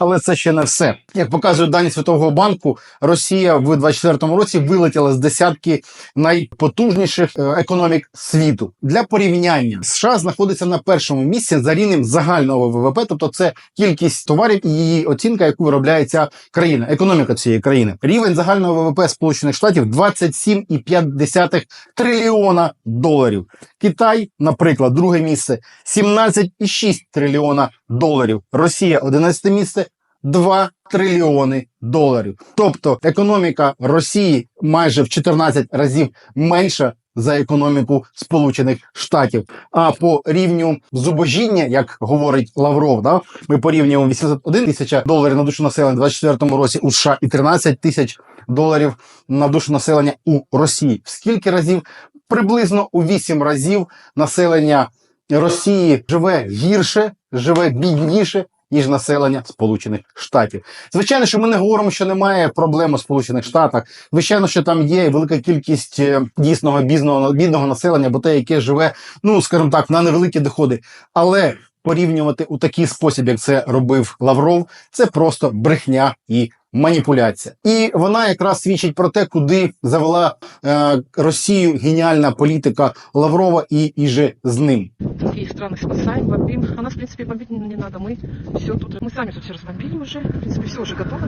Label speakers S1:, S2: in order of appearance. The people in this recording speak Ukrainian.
S1: Але це ще не все. Як показують дані Світового банку, Росія в 24-му році вилетіла з десятки найпотужніших е, економік світу. Для порівняння США знаходиться на першому місці за рівнем загального ВВП, тобто це кількість товарів і її оцінка, яку виробляє ця країна, економіка цієї країни. Рівень загального ВВП Сполучених Штатів 27,5 трильйона доларів. Китай, наприклад, друге місце 17,6 трильйона доларів. Росія 11 місце 2 трильйони доларів. Тобто економіка Росії майже в 14 разів менша за економіку Сполучених Штатів. А по рівню зубожіння, як говорить Лавров, да, ми порівнюємо 81 тисяча доларів на душу населення у 24 році у США і 13 тисяч доларів на душу населення у Росії. В скільки разів? Приблизно у 8 разів населення Росії живе гірше, живе бідніше. Ніж населення Сполучених Штатів. Звичайно, що ми не говоримо, що немає проблем у Сполучених Штатах. Звичайно, що там є велика кількість е, дійсного бідного, бідного населення, бо те, яке живе, ну скажімо так, на невеликі доходи. Але порівнювати у такий спосіб, як це робив Лавров, це просто брехня і маніпуляція. І вона якраз свідчить про те, куди завела е, Росію геніальна політика Лаврова і, і же з ним.
S2: Другие страны спасаем, бомбим. А нас, в принципе, бомбить не, не надо. Мы все тут, мы сами тут все разбомбили уже. В принципе, все уже готово.